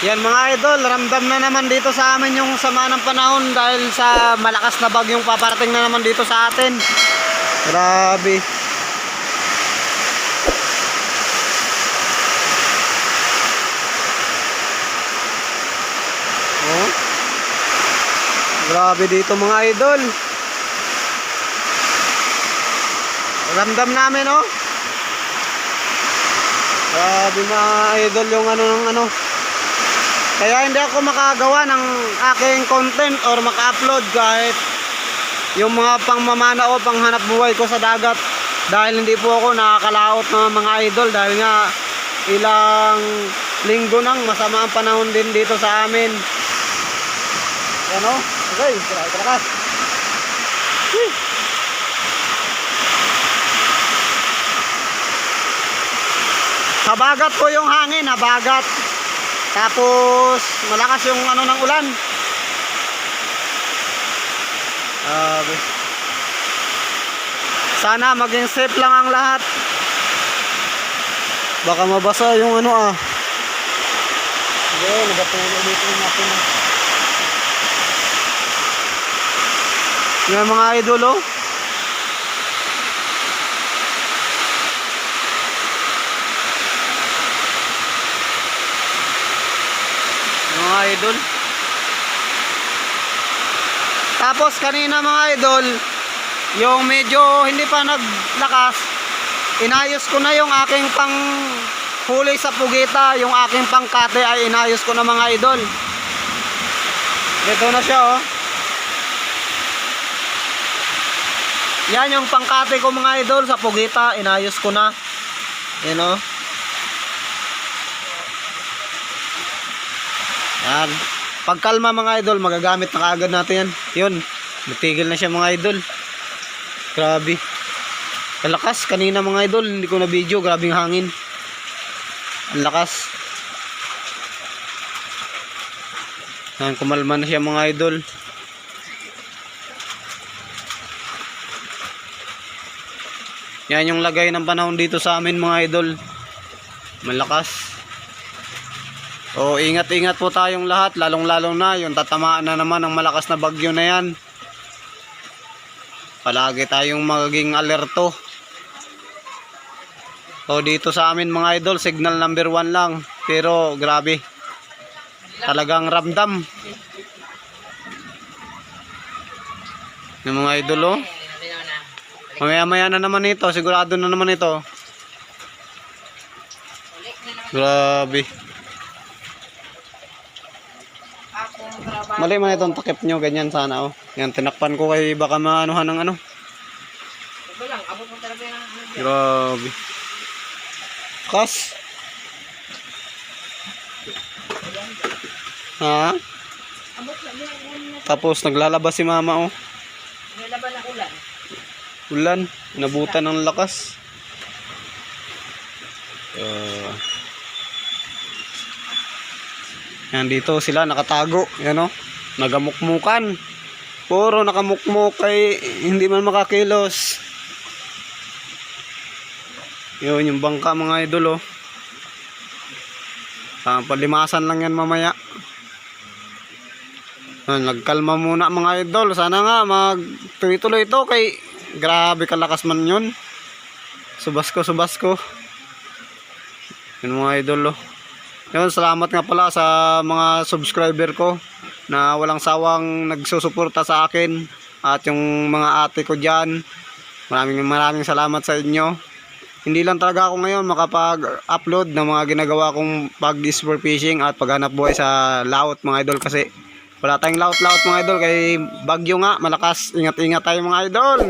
Yan mga idol, ramdam na naman dito sa amin yung sama ng panahon dahil sa malakas na bagyong paparating na naman dito sa atin. Grabe. Oh. Grabe dito mga idol. Ramdam namin oh. Grabe mga idol yung ano ng ano. Kaya hindi ako makagawa ng aking content or maka-upload kahit yung mga pangmamana o panghanap buhay ko sa dagat dahil hindi po ako nakakalaot ng mga idol dahil nga ilang linggo nang masama ang panahon din dito sa amin. Ano? Okay, tara. Habagat po yung hangin, habagat. Tapos malakas yung ano ng ulan. Sabi. Sana maging safe lang ang lahat. Baka mabasa yung ano ah. Sige, nagatuloy dito yung natin. Yung mga idol mga idol. Tapos kanina mga idol, yung medyo hindi pa naglakas, inayos ko na yung aking pang huli sa pugita, yung aking pangkate ay inayos ko na mga idol. Ito na siya oh. Yan yung pangkate ko mga idol sa pugita, inayos ko na. Yan oh. Yan. Pagkalma mga idol, magagamit na kaagad natin yan. Yun. Natigil na siya mga idol. Grabe. Kalakas. Kanina mga idol, hindi ko na video. Grabing hangin. Ang lakas. Yan, kumalma na siya mga idol. Yan yung lagay ng panahon dito sa amin mga idol. Malakas. O ingat-ingat po tayong lahat, lalong-lalong na yung tatamaan na naman ng malakas na bagyo na yan. Palagi tayong magiging alerto. O dito sa amin mga idol, signal number 1 lang. Pero grabe. Talagang ramdam. Yung mga idol oh. Mamaya-maya na naman ito, sigurado na naman ito. Grabe. Mali man itong takip nyo, ganyan sana oh. Yan, tinakpan ko kay baka maanuhan ng ano. Grabe. Kas. Ha? Tapos naglalabas si mama oh. Nilaban ng ulan. Ulan, nabutan ng lakas. Uh, yan dito sila nakatago, yan oh. Nagamukmukan. Puro nakamukmuk kay hindi man makakilos. Yun yung bangka mga idol oh. Ah, palimasan lang yan mamaya. Ah, nagkalma muna mga idol. Sana nga magtuloy-tuloy ito kay grabe kalakas man yun. Subasko, subasko. Yun mga idol oh. Yun, salamat nga pala sa mga subscriber ko na walang sawang nagsusuporta sa akin at yung mga ate ko dyan. Maraming maraming salamat sa inyo. Hindi lang talaga ako ngayon makapag-upload ng mga ginagawa kong pag-sport fishing at paghanap buhay sa laut mga idol kasi wala tayong laut-laut mga idol kay bagyo nga malakas. Ingat-ingat tayo mga idol.